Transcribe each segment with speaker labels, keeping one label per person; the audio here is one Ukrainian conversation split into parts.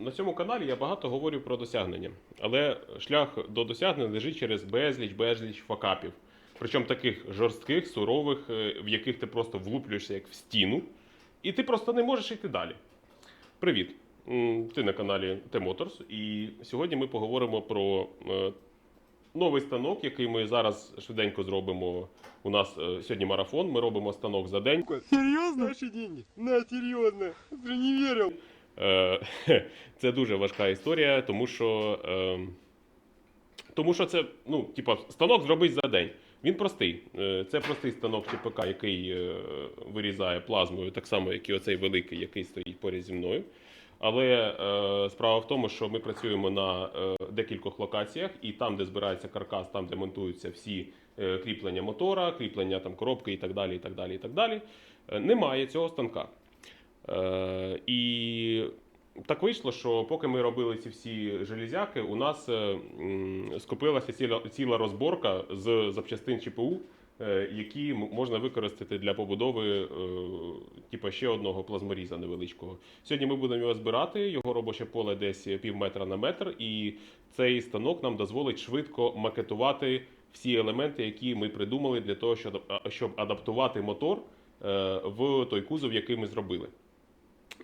Speaker 1: на цьому каналі я багато говорю про досягнення, але шлях до досягнення лежить через безліч, безліч факапів. Причому таких жорстких, сурових, е, в яких ти просто влуплюєшся як в стіну, і ти просто не можеш йти далі. Привіт! Ти на каналі T-Motors, і сьогодні ми поговоримо про е, новий станок, який ми зараз швиденько зробимо. У нас е, сьогодні марафон. Ми робимо станок за день.
Speaker 2: Серьезно?
Speaker 3: Наши деньги. На, серьезно. Ты не верил.
Speaker 1: Е, Це дуже важка історія, тому що, е, тому що це ну, типа, станок зробить за день. Він простий. Е, Це простий станок ЧПК, який е, вирізає плазмою, так само, як і оцей великий, який стоїть поряд зі мною. Але справа в тому, що ми працюємо на декількох локаціях, і там, де збирається каркас, там, де монтуються всі кріплення мотора, кріплення там, коробки і так далі, і так далі, і так далі, е, немає цього станка. Е, і так вийшло, що поки ми робили ці всі железяки, у нас е, скопилася ціла, ціла розборка з запчастин ЧПУ, е, які можна використати для побудови типу, ще одного плазморіза невеличкого. Сьогодні ми будемо його збирати. Його робоче поле десь пів метра на метр, і цей станок нам дозволить швидко макетувати всі елементи, які ми придумали для того, щоб, адаптувати мотор в той кузов, який ми зробили.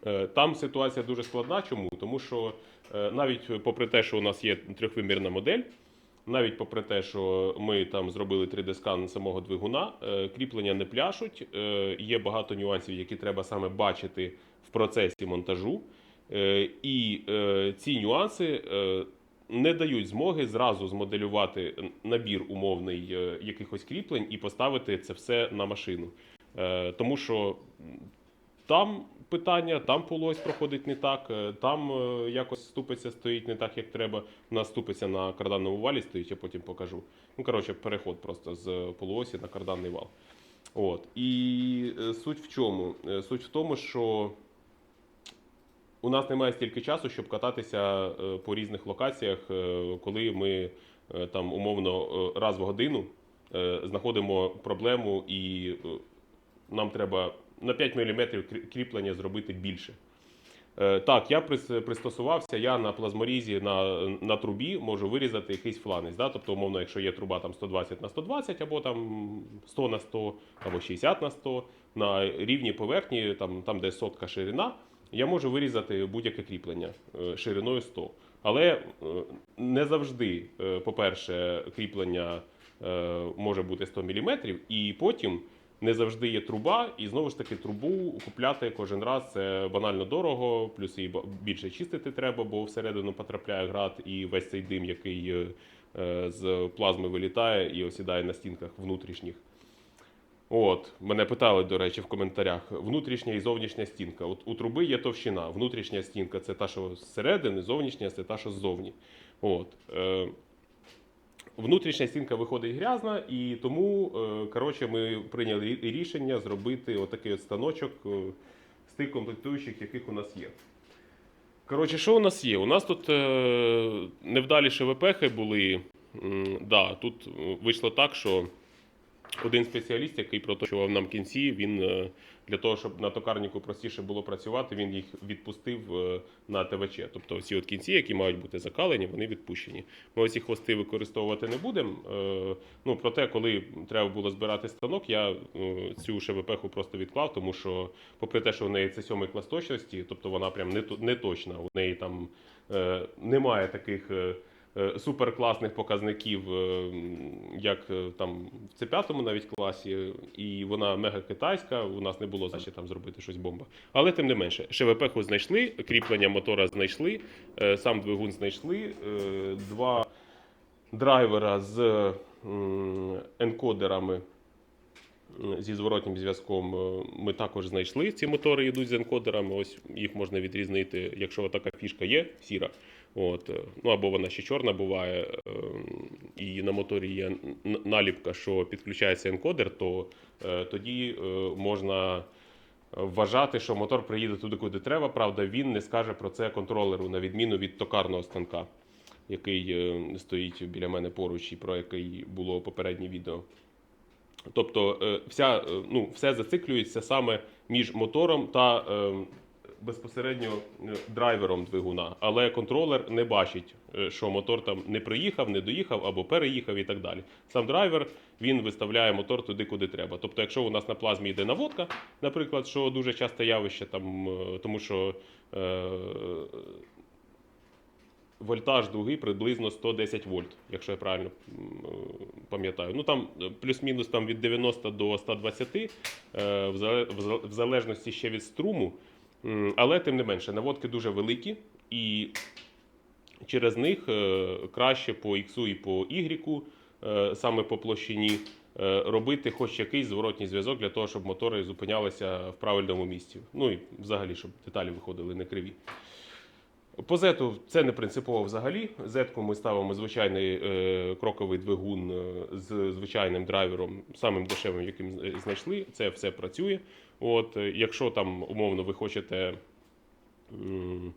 Speaker 1: Е, Там ситуація дуже складна. Чому? Тому що е, навіть попри те, що у нас є трьохвимірна модель, навіть попри те, що ми там зробили 3D-скан самого двигуна, е, кріплення не пляшуть. Є багато нюансів, які треба саме бачити в процесі монтажу. І ці нюанси не дають змоги зразу змоделювати набір умовний якихось кріплень і поставити це все на машину. Тому що там питання, там полось проходить не так, е, там е, якось ступиця стоїть не так, як треба. У нас ступиця на карданному валі стоїть, я потім покажу. Ну, коротше, переход просто з полуосі на карданний вал. От. І е, суть в чому? Суть в тому, що у нас немає стільки часу, щоб кататися по різних локаціях, коли ми там умовно раз в годину знаходимо проблему і нам треба на 5 мм кріплення зробити більше. Е, Так, я пристосувався, я на плазморізі на, на трубі можу вирізати якийсь фланець. Да? Тобто, умовно, якщо є труба там 120 на 120, або там 100 на 100, або 60 на 100, на рівній поверхні, там, там де сотка ширина, я можу вирізати будь-яке кріплення е, шириною 100. Але е, не завжди, по-перше, кріплення може бути 100 мм, і потім не завжди є труба, і знову ж таки трубу купляти кожен раз це банально дорого, плюс її більше чистити треба, бо всередину потрапляє град і весь цей дим, який е, з плазми вилітає і осідає на стінках внутрішніх. От, мене питали, до речі, в коментарях: внутрішня і зовнішня стінка. От у труби є товщина. Внутрішня стінка це та, що зсередини, зовнішня це та, що ззовні. От. Е, Внутрішня стінка виходить грязна, і тому е, коротше, ми прийняли рішення зробити отакий от станочок е, з тих комплектуючих, яких у нас є. Коротше, що у нас є? У нас тут е, невдалі ШВПхи були. Да, тут вийшло так, що один спеціаліст, який проточував нам кінці, він для того, щоб на токарнику простіше було працювати, він їх відпустив е, на ТВЧ. Тобто всі от кінці, які мають бути закалені, вони відпущені. Ми оці хвости використовувати не будемо. Е, Ну, проте, коли треба було збирати станок, я е, цю ШВПху просто відклав, тому що, попри те, що в неї це сьомий клас точності, тобто вона прям не, то- не точна. У неї там немає таких. Е, суперкласних показників, е, як е, там в C5 навіть класі, і вона мега китайська. У нас не було за що там зробити щось бомба. Але тим не менше, ШВП-ху знайшли, кріплення мотора знайшли, сам двигун знайшли, два драйвера з енкодерами. Зі зворотнім зв'язком ми також знайшли. Ці мотори йдуть з енкодерами. Ось їх можна відрізнити, якщо така фішка є, сіра. От, е, ну або вона ще чорна буває, е, і на моторі є наліпка, що підключається енкодер, то е, тоді можна вважати, що мотор приїде туди, куди треба. Правда, він не скаже про це контролеру, на відміну від токарного станка, який стоїть біля мене поруч, і про який було попереднє відео. Тобто, вся, ну, все зациклюється саме між мотором та безпосередньо е, драйвером двигуна, але контролер не бачить, е, що мотор там не приїхав, не доїхав або переїхав і так далі. Сам драйвер він виставляє мотор туди, куди треба. Тобто, якщо у нас на плазмі йде наводка, наприклад, що дуже часто явище, там, е, тому що е, вольтаж дуги приблизно 110 вольт, якщо я правильно пам'ятаю. Ну там плюс-мінус там від 90 до 120, е, в зале- в зале- в залежності ще від струму. Але тим не менше, наводки дуже великі, і через них е, краще по X і по Y, е, саме по площині, е, робити хоч якийсь зворотній зв'язок для того, щоб мотори зупинялися в правильному місці. Ну і взагалі, щоб деталі виходили не криві. По Z це не принципово взагалі. Z ми ставимо звичайний е, кроковий двигун е, з звичайним драйвером, самим дешевим, яким з- знайшли. Це все працює. От, е, якщо там умовно ви хочете м,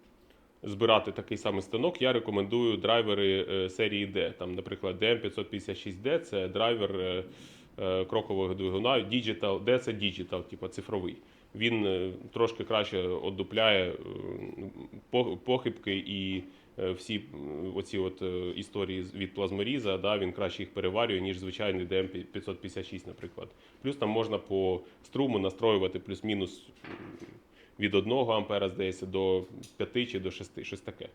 Speaker 1: збирати такий самий станок, я рекомендую драйвери е, серії D. Там, наприклад, DM556D це драйвер е, е, крокового двигуна. Digital, D це digital, типу цифровий. Він е, трошки краще одупляє е, похибки і е, всі оці от історії від плазморіза, да, він краще їх переварює, ніж звичайний DM556, наприклад. Плюс там можна по струму настроювати плюс-мінус від 1 ампера, здається, до 5 чи до 6, щось таке.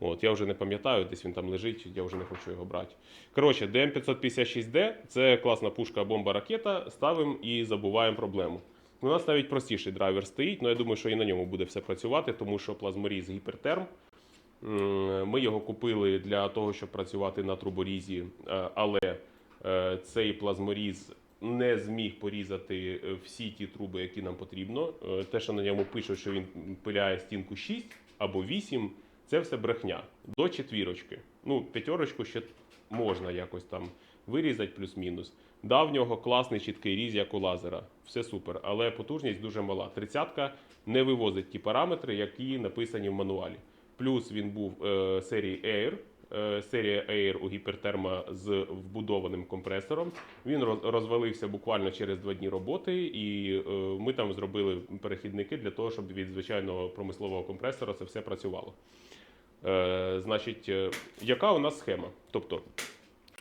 Speaker 1: От, я вже не пам'ятаю, десь він там лежить, я вже не хочу його брати. Коротше, DM556D це класна пушка, бомба, ракета. Ставимо і забуваємо проблему. У нас навіть простіший драйвер стоїть, але я думаю, що і на ньому буде все працювати, тому що плазморіз гіпертерм. Ми його купили для того, щоб працювати на труборізі, е, але е, цей плазморіз не зміг порізати е, всі ті труби, які нам потрібно. Те, що на ньому пишуть, що він пиляє стінку 6 або 8, це все брехня. До четвірочки. Ну, п'ятерочку ще можна якось там вирізати плюс-мінус. Да, в нього класний чіткий різ, як у лазера. Все супер, але потужність дуже мала. Тридцятка не вивозить ті параметри, які написані в мануалі. Плюс він був е, серії Air. Е, серія Air у гіпертерма з вбудованим компресором. Він розвалився буквально через два дні роботи, і е, ми там зробили перехідники для того, щоб від звичайного промислового компресора це все працювало. Е, значить, е, яка у нас схема? Тобто,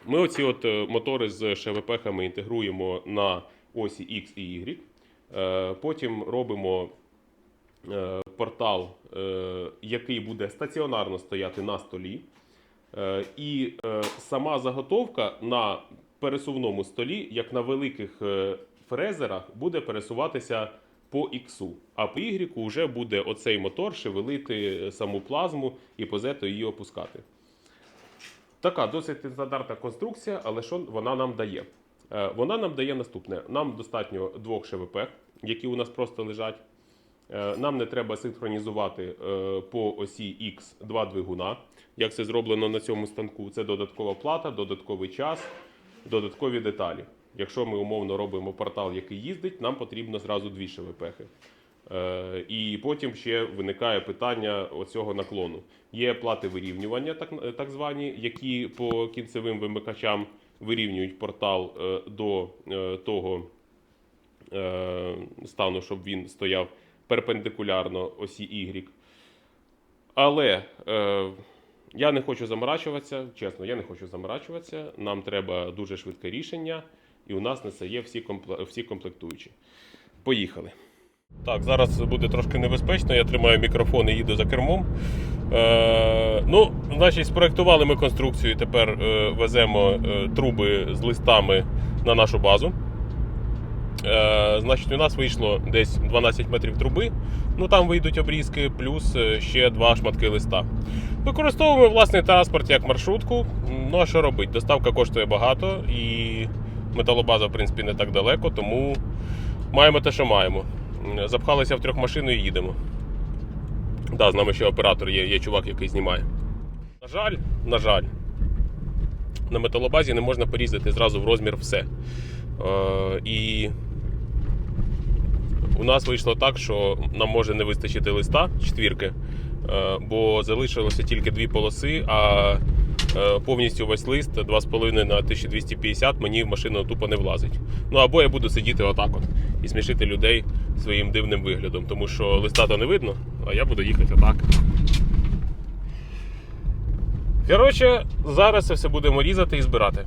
Speaker 1: ми оці от е, мотори з ШВП-хами інтегруємо на осі X і Y. Е, Потім робимо е, портал, який буде стаціонарно стояти на столі. І сама заготовка на пересувному столі, як на великих фрезерах, буде пересуватися по X. А по Y вже буде оцей мотор шевелити саму плазму і по Z її опускати. Така досить стандартна конструкція, але що вона нам дає? Е, Вона нам дає наступне: нам достатньо двох ШВП, які у нас просто лежать. Е, Нам не треба синхронізувати е, по осі X два двигуна, як це зроблено на цьому станку. Це додаткова плата, додатковий час, додаткові деталі. Якщо ми умовно робимо портал, який їздить, нам потрібно зразу дві ШВПхи. Е, І потім ще виникає питання оцього наклону. Є плати вирівнювання, так, так звані, які по кінцевим вимикачам вирівнюють портал е, до е, того стану, щоб він стояв перпендикулярно осі Y. Але е, я не хочу заморачуватися, чесно, я не хочу заморачуватися. Нам треба дуже швидке рішення, і у нас на це є всі комплектуючі. Поїхали. Так, зараз буде трошки небезпечно. Я тримаю мікрофон і їду за кермом. Е, ну, значить, спроектували ми конструкцію. Тепер е, веземо е, труби з листами на нашу базу. Е, значить, у нас вийшло десь 12 метрів труби. Ну там вийдуть обрізки, плюс е, ще два шматки листа. Використовуємо власний транспорт як маршрутку. Ну а що робити? Доставка коштує багато і металобаза, в принципі, не так далеко, тому маємо те, що маємо. Запхалися в трьох машину і їдемо. Да, з нами ще оператор є, є чувак, який знімає. На жаль, на жаль, на металобазі не можна порізати зразу в розмір все. Е, і у нас вийшло так, що нам може не вистачити листа четвірки, е, бо залишилося тільки дві полоси, а повністю весь лист 2,5 на 1250 мені в машину тупо не влазить. Ну або я буду сидіти отак от і смішити людей своїм дивним виглядом, тому що листа то не видно, а я буду їхати отак. Коротше, зараз це все будемо різати і збирати.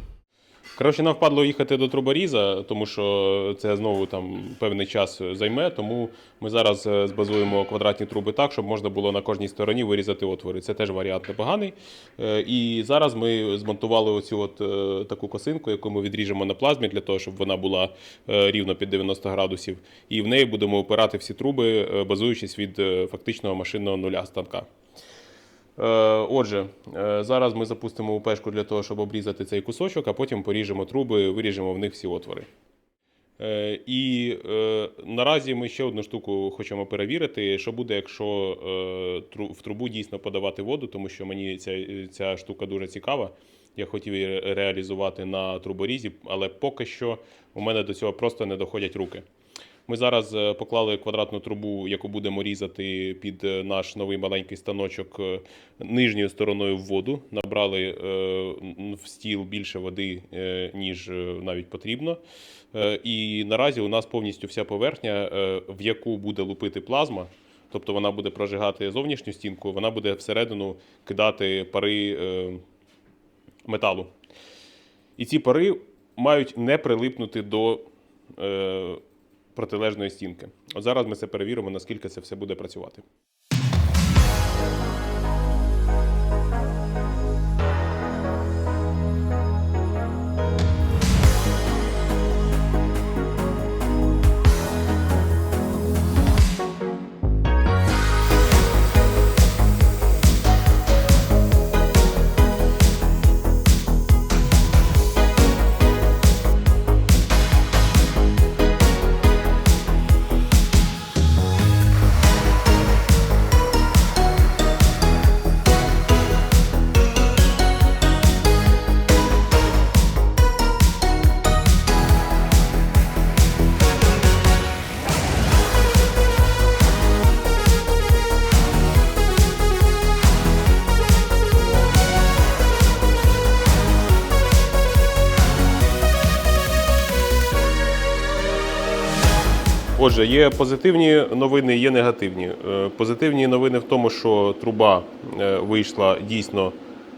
Speaker 1: Коротше, нам впадло їхати до труборіза, тому що це знову там певний час займе. Тому ми зараз е, збазуємо квадратні труби так, щоб можна було на кожній стороні вирізати отвори. Це теж варіант непоганий. Е, І зараз ми змонтували оцю от е, таку косинку, яку ми відріжемо на плазмі для того, щоб вона була рівно під 90 градусів. І в неї будемо опирати всі труби, базуючись від фактичного машинного нуля станка. Е, Отже, е, зараз ми запустимо упешку для того, щоб обрізати цей кусочок, а потім поріжемо труби, виріжемо в них всі отвори. Е, І наразі ми ще одну штуку хочемо перевірити, що буде, якщо в трубу дійсно подавати воду, тому що мені ця, ця штука дуже цікава. Я хотів її реалізувати на труборізі, але поки що у мене до цього просто не доходять руки. Ми зараз е, поклали квадратну трубу, яку будемо різати під е, наш новий маленький станочок е, нижньою стороною в воду. Набрали в стіл більше води, ніж навіть потрібно. І наразі у нас повністю вся поверхня, в яку буде лупити плазма. Тобто вона буде прожигати зовнішню стінку, вона буде всередину кидати пари е, металу. І ці пари мають не прилипнути до протилежної стінки. От зараз ми це перевіримо, наскільки це все буде працювати. Отже, є позитивні новини, є негативні. Е, Позитивні новини в тому, що труба е, вийшла дійсно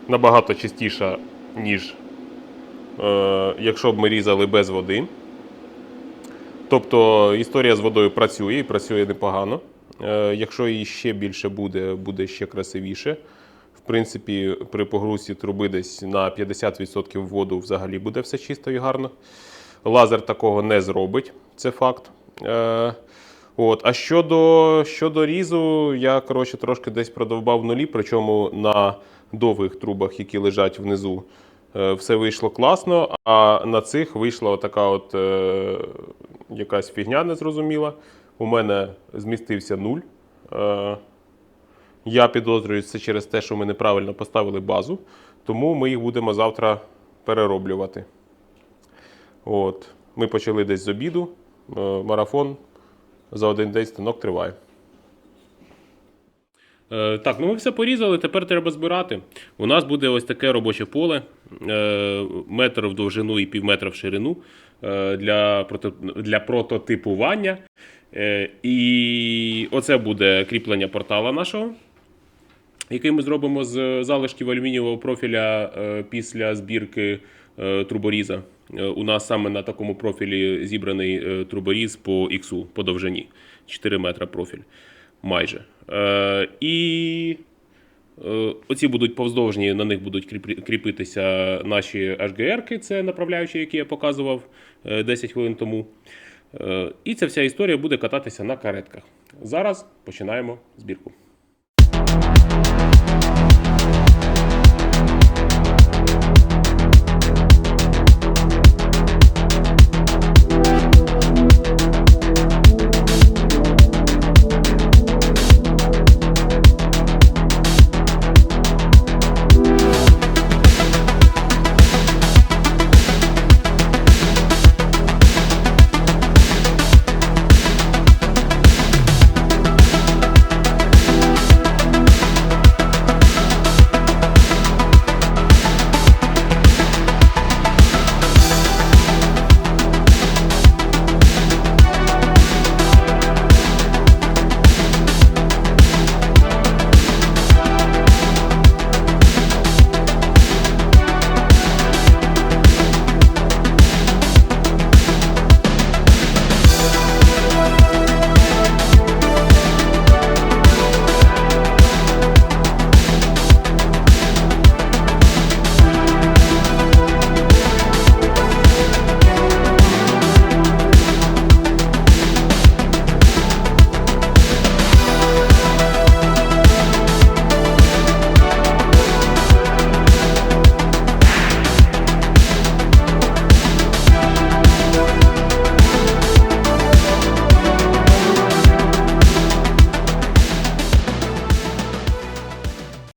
Speaker 1: набагато чистіша, ніж е, якщо б ми різали без води. Тобто історія з водою працює і працює непогано. Якщо її ще більше буде, буде ще красивіше. В принципі, при погрузці труби десь на 50% воду взагалі буде все чисто і гарно. Лазер такого не зробить, це факт. Е, от. А щодо, щодо різу, я коротше, трошки десь продовбав нулі, причому на довгих трубах, які лежать внизу, е, все вийшло класно, а на цих вийшла така от, е, якась фігня незрозуміла. У мене змістився нуль. Е, я підозрюю це через те, що ми неправильно поставили базу, тому ми їх будемо завтра перероблювати. От. Ми почали десь з обіду. Е, Марафон за один день станок триває. Е, так, ну ми все порізали, тепер треба збирати. У нас буде ось таке робоче поле, е, метр в довжину і пів метра в ширину для, для прототипування. І оце буде кріплення портала нашого який ми зробимо з залишків алюмінієвого профіля після збірки труборіза. Е, У нас саме на такому профілі зібраний е, труборіз по іксу, по довжині 4 метра профіль. Майже. Е, І оці будуть повздовжні, на них будуть кріпитися наші HGR-ки, це направляючі, які я показував е, 10 хвилин тому. І ця вся історія буде кататися на каретках. Зараз починаємо збірку.